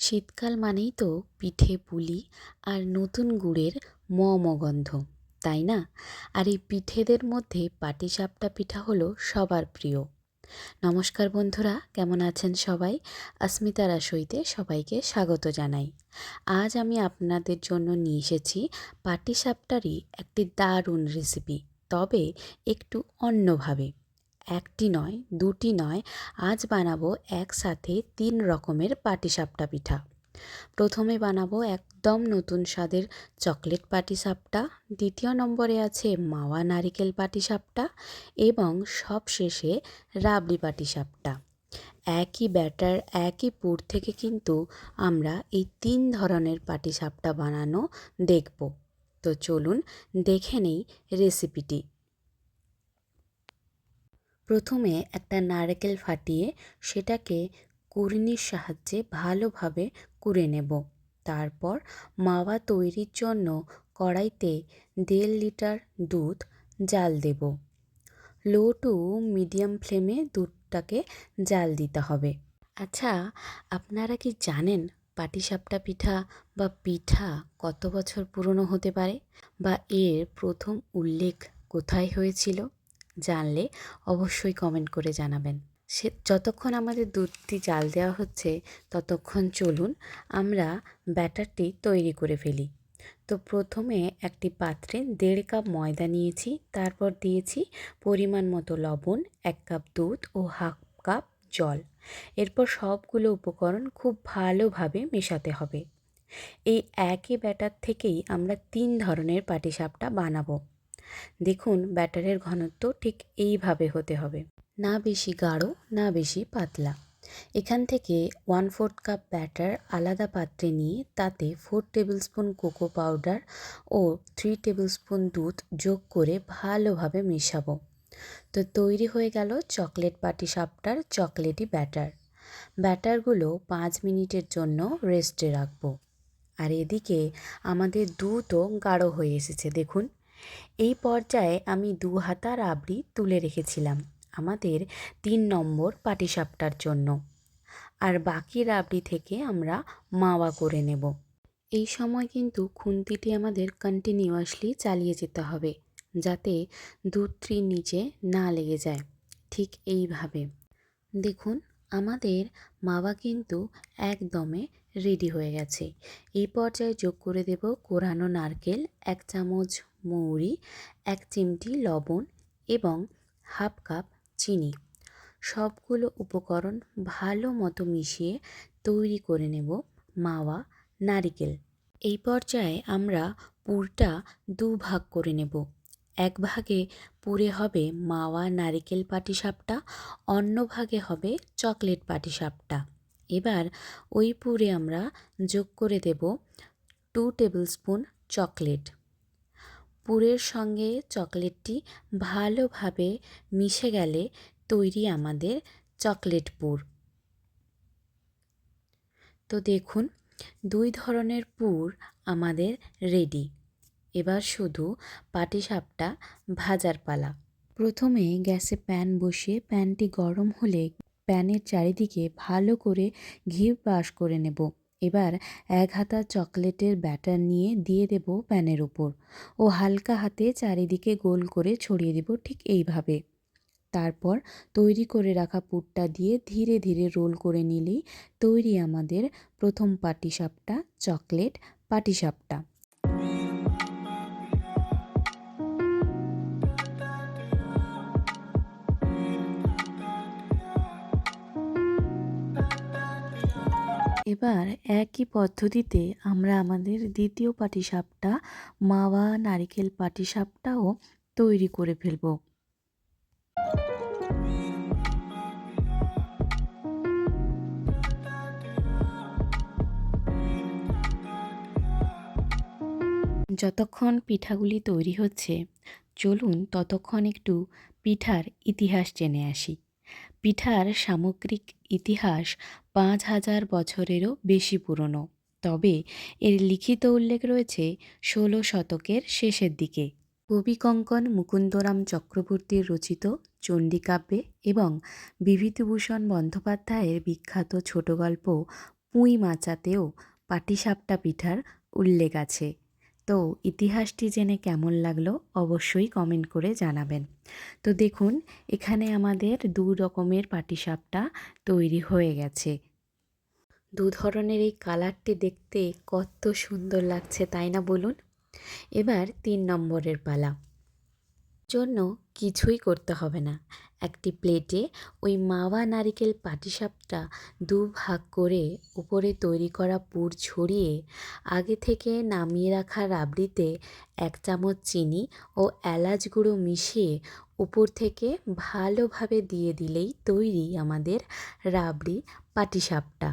শীতকাল মানেই তো পিঠে পুলি আর নতুন গুড়ের ম গন্ধ, তাই না? আর এই পিঠেদের মধ্যে পাটিসাপটা পিঠা হলো সবার প্রিয়। নমস্কার বন্ধুরা, কেমন আছেন সবাই? অস্মিতা রাসইতে সবাইকে স্বাগত জানাই। আজ আমি আপনাদের জন্য নিয়ে এসেছি পাটিসাপটারই একটি দারুণ রেসিপি তবে একটু অন্যভাবে। একটি নয়, দুটি নয়, আজ বানাবো একসাথে তিন রকমের পাটিসাপটা পিঠা। প্রথমে বানাবো একদম নতুন স্বাদের চকলেট পাটিসাপটা, দ্বিতীয় নম্বরে আছে মাওয়া নারিকেল পাটিসাপটা এবং সবশেষে রাবড়ি পাটিসাপটা। একই ব্যাটার, একই পুর থেকে কিন্তু আমরা এই তিন ধরনের পাটিসাপটা বানানো দেখব। তো চলুন দেখে নেই রেসিপিটি। প্রথমে একটা নারকেল ফাটিয়ে সেটাকে কুড়নির সাহায্যে ভালোভাবে কুড়ে নেব। তারপর মাওয়া তৈরির জন্য কড়াইতে দেড় লিটার দুধ জাল দেব। লো টু মিডিয়াম ফ্লেমে দুধটাকে জাল দিতে হবে। আচ্ছা আপনারা কি জানেন পাটিসাপটা পিঠা বা পিঠা কত বছর পুরনো হতে পারে? বা এর প্রথম উল্লেখ কোথায় হয়েছিল? জানলে অবশ্যই কমেন্ট করে জানাবেন। সে যতক্ষণ আমাদের দুধটি জাল দেওয়া হচ্ছে, ততক্ষণ চলুন আমরা ব্যাটারটি তৈরি করে ফেলি। তো প্রথমে একটি পাত্রে দেড় কাপ ময়দা নিয়েছি, তারপর দিয়েছি পরিমাণ মতো লবণ, এক কাপ দুধ ও হাফ কাপ জল। এরপর সবগুলো উপকরণ খুব ভালোভাবে মেশাতে হবে। এই একই ব্যাটার থেকেই আমরা তিন ধরনের পাটিসাপটা বানাবো। দেখুন, ব্যাটারের ঘনত্ব ঠিক এইভাবে হতে হবে। না বেশি গাঢ়, না বেশি পাতলা। এখান থেকে ওয়ান ফোর্থ কাপ ব্যাটার আলাদা পাত্রে নিয়ে তাতে four tablespoon cocoa powder ও থ্রি টেবিল স্পুন দুধ যোগ করে ভালোভাবে মেশাবো। তো তৈরি হয়ে গেল চকলেট পাটি সাপটার চকলেটি ব্যাটার। ব্যাটারগুলো পাঁচ মিনিটের জন্য রেস্টে রাখব। আর এদিকে আমাদের দুধও গাঢ় হয়ে এসেছে, দেখুন। এই পর্যায়ে আমি দু হাতা রাবড়ি তুলে রেখেছিলাম আমাদের তিন নম্বর পাটিসাপটার জন্য। আর বাকি রাবড়ি থেকে আমরা মাওয়া করে নেব। এই সময় কিন্তু খুন্তিটি আমাদের কন্টিনিউয়াসলি চালিয়ে যেতে হবে, যাতে দুধটি নিচে না লেগে যায়। ঠিক এইভাবে। দেখুন আমাদের মাওয়া কিন্তু একদমে রেডি হয়ে গেছে। এই পর্যায়ে যোগ করে দেব কোরানো নারকেল, এক চামচ মৌরি, এক চিমটি লবণ এবং হাফ কাপ চিনি। সবগুলো উপকরণ ভালো মতো মিশিয়ে তৈরি করে নেব মাওয়া নারিকেল। এই পর্যায়ে আমরা পুরটা দু ভাগ করে নেব। এক ভাগে পুরে হবে মাওয়া নারিকেল পাটিসাপটা, অন্য ভাগে হবে চকলেট পাটিসাপটা। এবার ওই পুরে আমরা যোগ করে দেব টু টেবিল স্পুন চকলেট। পুরের সঙ্গে চকলেটটি ভালোভাবে মিশে গেলে তৈরি আমাদের চকলেট পুর। তো দেখুন, দুই ধরনের পুর আমাদের রেডি এবার শুধু পাটিসাপটা, ভাজার পালা। প্রথমে গ্যাসে প্যান বসিয়ে প্যানটি গরম হলে প্যানের চারিদিকে ভালো করে ঘি পাস করে নেব। এবার এক হাতা চকলেটের ব্যাটার নিয়ে দিয়ে দেব প্যানের উপর ও হালকা হাতে চারিদিকে গোল করে ছড়িয়ে দেব ঠিক এইভাবে। তারপর তৈরি করে রাখা পুরটা দিয়ে ধীরে ধীরে রোল করে নিলেই তৈরি আমাদের প্রথম পাটিসাপটা, চকলেট, পাটিসাপটা। এবার একই পদ্ধতিতে আমরা আমাদের দ্বিতীয় পাটিসাপটা মাওয়া নারিকেল পাটিসাপটাও তৈরি করে ফেলব। যতক্ষণ পিঠাগুলি তৈরি হচ্ছে, চলুন ততক্ষণ একটু পিঠার ইতিহাস জেনে আসি। পিঠার সামগ্রিক ইতিহাস পাঁচ হাজার বছরেরও বেশি পুরনো। তবে এর লিখিত উল্লেখ রয়েছে ষোলো শতকের শেষের দিকে। কবিকঙ্কন মুকুন্দরাম চক্রবর্তীর রচিত চণ্ডীকাব্যে এবং বিভূতিভূষণ বন্দ্যোপাধ্যায়ের বিখ্যাত ছোট গল্প পুঁই মাচাতেও পাটিসাপটা পিঠার উল্লেখ আছে। তো ইতিহাসটি জেনে কেমন লাগল অবশ্যই কমেন্ট করে জানাবেন। তো দেখুন, এখানে আমাদের দু রকমের পাটিসাপটা তৈরি হয়ে গেছে। দু ধরনের এই কালারটি দেখতে কত সুন্দর লাগছে, তাই না বলুন? এবার তিন নম্বরের পালা। জন্য কিছুই করতে হবে না। একটি প্লেটে ওই মাওয়া নারিকেল পাটিসাপটা দু ভাগ করে উপরে তৈরি করা পুর ছড়িয়ে আগে থেকে নামিয়ে রাখা রাবড়িতে এক চামচ চিনি ও এলাচ গুঁড়ো মিশিয়ে উপর থেকে ভালোভাবে দিয়ে দিলেই তৈরি আমাদের রাবড়ি পাটিসাপটা।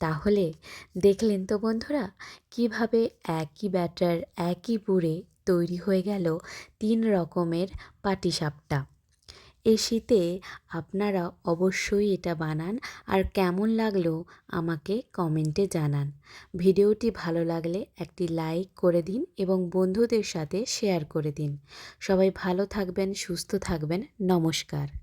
তাহলে দেখলেন তো বন্ধুরা, কীভাবে একই ব্যাটার একই পুরে তৈরি হয়ে গেল তিন রকমের পাটিসাপটা। এই শীতে আপনারা অবশ্যই এটা বানান আর কেমন লাগল আমাকে কমেন্টে জানান। ভিডিওটি ভালো লাগলে একটি লাইক করে দিন এবং বন্ধুদের সাথে শেয়ার করে দিন। সবাই ভালো থাকবেন, সুস্থ থাকবেন, নমস্কার।